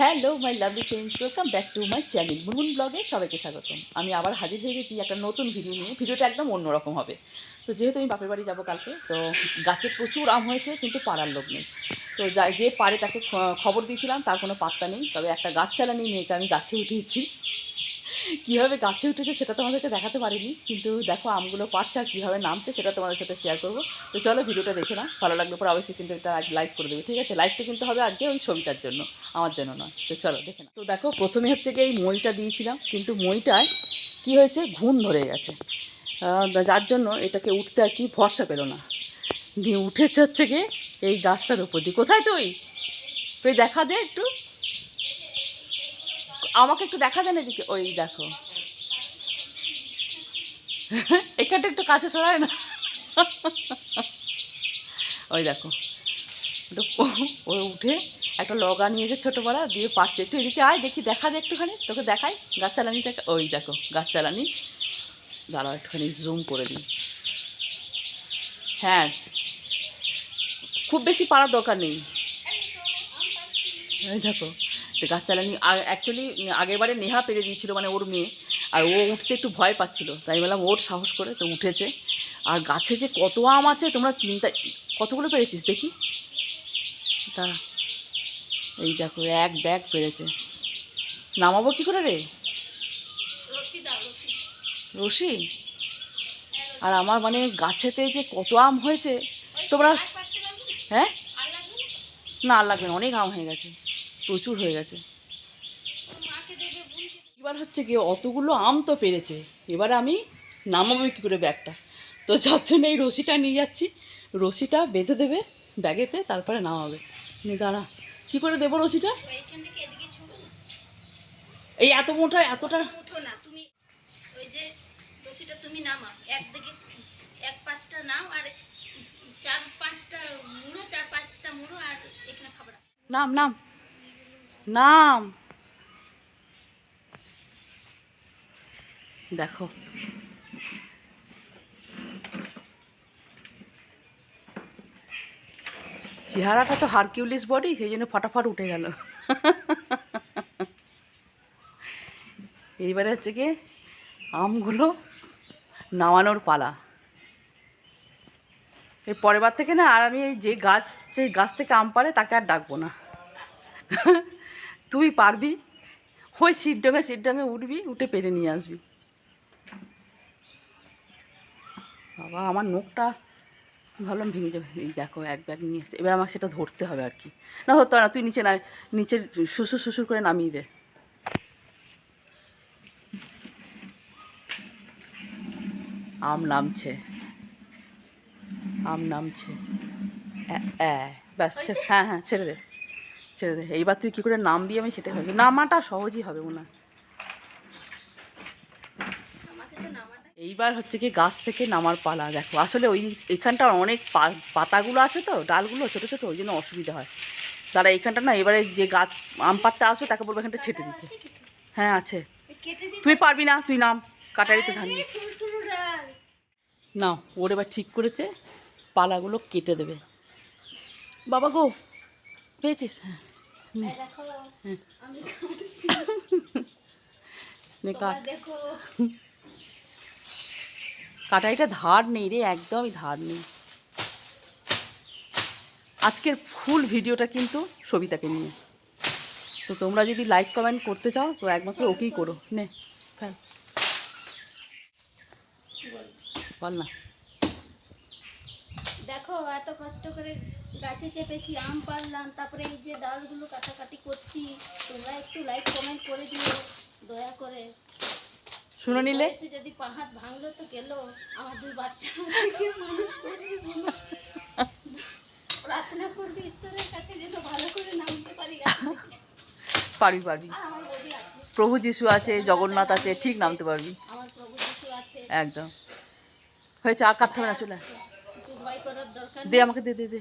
Hello my lovely friends welcome back to my channel Munmun ব্লগে সবাইকে স্বাগতম। আমি আবার হাজির হয়ে গেছি একটা নতুন ভিডিও নিয়ে। ভিডিওটা একদম অন্যরকম হবে। তো যেহেতু আমি বাপের বাড়ি যাব কালকে, তো গাছে প্রচুর আম হয়েছে, কিন্তু পাড়ার লোক নেই। তো যাই, যে পারে তাকে খবর দিয়েছিলাম, তার কোনো পাত্তা নেই। তবে একটা গাছ নিয়ে মেয়েকে আমি গাছে উঠিয়েছি। কীভাবে গাছে উঠেছে সেটা তোমাদেরকে দেখাতে পারিনি, কিন্তু দেখো আমগুলো পারছে আর কীভাবে নামছে সেটা তোমাদের সাথে শেয়ার করব। তো চলো ভিডিওটা দেখে না ভালো লাগলে পরে অবশ্যই কিন্তু এটা লাইক করে দেবে, ঠিক আছে? লাইকটা কিন্তু হবে আজকে ওই ছবিটার জন্য, আমার জন্য নয়। তো চলো দেখে না তো দেখো প্রথমে হচ্ছে গিয়ে এই মইটা দিয়েছিলাম, কিন্তু মইটায় কি হয়েছে? ঘুম ধরে গেছে। যার জন্য এটাকে উঠতে আর কি ভরসা পেল না। দিয়ে উঠেছে হচ্ছে গিয়ে এই গাছটার উপর দিয়ে। কোথায় তুই? তুই দেখা দে একটু। আমাকে একটু দেখা দেন এদিকে। ওই দেখো। এখানটা একটু কাছে সরায় না। ওই দেখো। ও- উঠে একটা লগা নিয়েছে ছোটো বড়া দিয়ে পারছে। একটু এদিকে আয়, দেখি দেখা দে একটুখানি, তোকে দেখাই। গাছ চালানিটা ওই দেখো, গাছ চালানি। দাঁড়াও একটুখানি জুম করে দিই। হ্যাঁ। খুব বেশি পাড়ার দরকার নেই। দেখো। তো গাছ চালানি অ্যাকচুয়ালি আগের বারে নেহা পেরে দিয়েছিল মানে ওর মেয়ে আর ও উঠতে একটু ভয় পাচ্ছিল। তাই বললাম ওর সাহস করে তো উঠেছে। আর গাছে যে কত আম আছে তোমরা চিন্তা কতগুলো পেরেছিস দেখি? দাঁড়া। এই দেখো এক ব্যাগ পেরেছে। নামাবো কী করে রে? রশি আর আমার মানে গাছেতে যে কত আম হয়েছে তোমরা হ্যাঁ? না আর লাগবে না অনেক আম হয়ে গেছে। প্রচুর হয়ে গেছে। এবার হচ্ছে কি অতগুলো আম তো পেরেছে। এবার আমি নামাবো কী করে ব্যাগটা। তো যার জন্য এই রশিটা নিয়ে যাচ্ছি। রশিটা বেঁধে দেবে ব্যাগেতে তারপরে নামাবে। নি দাঁড়া। কী করে দেবো রশিটা? এইখান থেকে এদিকে ছুড়ো না এই এত মোটা এতটা উঠো না তুমি ওই যে রশিটা তুমি নামাও একদিকে এক পাঁচটা নাও আর চার পাঁচটা মুড়ো চার পাঁচটা মুড়ো আর এখানে খাবার নাম নাম। নাম। দেখো। চেহারাটা তো হারকিউলিস বডি, সেই জন্য ফটাফট উঠে গেল। এইবারে হচ্ছে কি, আমগুলো নামানোর পালা। এর পরের বার থেকে না, আর আমি এই যে গাছ যে গাছ থেকে আম পারে তাকে আর ডাকবো না। তুই পারবি? ওই সিট ডঙে সিট ডঙে উঠবি উঠে পেরে নিয়ে আসবি। বাবা আমার নোখটা ভাবলাম ভেঙে যাবে। এই দেখো এক ব্যাগ নিয়ে এসছে। এবার আমাকে সেটা ধরতে হবে আর কি। না ধরতে না তুই নিচে না নিচে শ্বশুর শ্বশুর করে নামিয়ে দে। আম নামছে। আম নামছে। ব্যাস ছে- হ্যাঁ হ্যাঁ ছেড়ে দে। ছেড়ে দে। এইবার তুই কী করে নাম দিয়ে আমি সেটাই ভাবছি। নামাটা সহজই হবে আমাকে এইবার হচ্ছে কি গাছ থেকে নামার পালা, দেখো। আসলে ওই এখানটা অনেক পাতাগুলো আছে তো, ডালগুলো ছোটো ছোটো, ওই জন্য অসুবিধা হয়। তারা এইখানটা না, এবারে যে গাছ আম পাততে আসবে, তাকে বলব এখানটা ছেটে দিতে। হ্যাঁ আছে। তুই পারবি না, তুই নাম। কাটারিতে ধান না ওর এবার ঠিক করেছে, পালাগুলো কেটে দেবে। বাবা গো পেয়েছিস? হ্যাঁ। নে, এই দেখো। হুম। আমি নে কাট। তোমার দেখো কাটারিটা ধার নেই রে একদমই ধার নেই। আজকের ফুল ভিডিওটা কিন্তু সবিতাকে নিয়ে। তো তোমরা যদি লাইক কমেন্ট করতে চাও তো একমাত্র ওকেই করো। নে। ফেল বল না। দেখো এত কষ্ট করে গাছে চেপেছি আম পারলাম তারপরে এই যে ডালগুলো কাটাকাটি করছি তোমরা একটু লাইক কমেন্ট করে দিও দয়া করে। শুনে নিলে? যদি পা হাত ভাঙলো তো গেল আমার দুই বাচ্চা। প্রার্থনা করবে ঈশ্বরের কাছে যেন ভালো করে নামতে পারি পারবি পারবি। প্রভু যিশু আছে জগন্নাথ আছে ঠিক নামতে পারবি। একদম। হয়েছে আর কাটতে হবে না চলে করার দরকার দে আমাকে দে দে দে।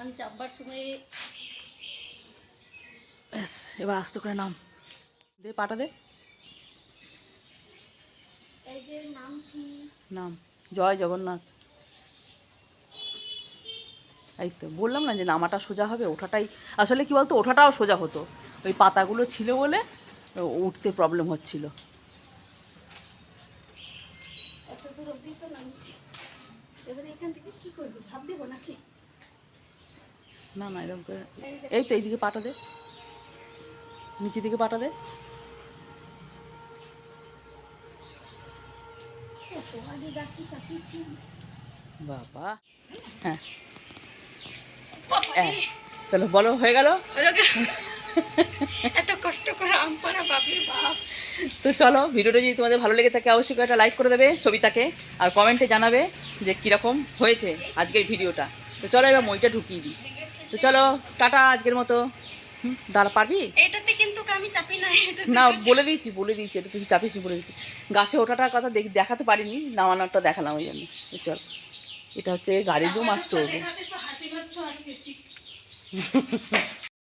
আমি চাপবার সময় ব্যাস এবার আস্তে করে নাম। দে পাটা দে। এই যে নামছি। নাম। জয় জগন্নাথ। এই তো বললাম না যে নামাটা সোজা হবে ওঠাটাই। আসলে কি বলতো ওঠাটাও সোজা হতো। ওই পাতাগুলো ছিল বলে উঠতে প্রবলেম হচ্ছিল। এত দূর অবধি তো নামছি। এবারে এখান থেকে কি করব? ঝাঁপ দেবো নাকি? না না এরকম করে এই তো এইদিকে পাটা দে। নিচের দিকে পাটা দে। হ্যাঁ বাবা। হ্যাঁ। তাহলে বলো হয়ে গেল। এত কষ্ট করে আম পাড়া বাপরে বাপ। তো চলো ভিডিওটা যদি তোমাদের ভালো লেগে থাকে অবশ্যই একটা লাইক করে দেবে সবিতাকে আর কমেন্টে জানাবে যে কীরকম হয়েছে আজকের ভিডিওটা। তো চলো এবার মইটা ঢুকিয়ে দিই। তো চলো টাটা আজকের মতো। দাঁড়া পারবি? এটাতে কিন্তু আমি চাপি না না বলে দিয়েছি বলে দিয়েছি এটা তুই চাপিস বলে দিয়েছি। গাছে ওঠাটার কথা দেখ- দেখাতে পারিনি নামানোটা দেখালাম ওই জন্য। তো চল এটা হচ্ছে গাড়ির রুম আর স্টোর রুম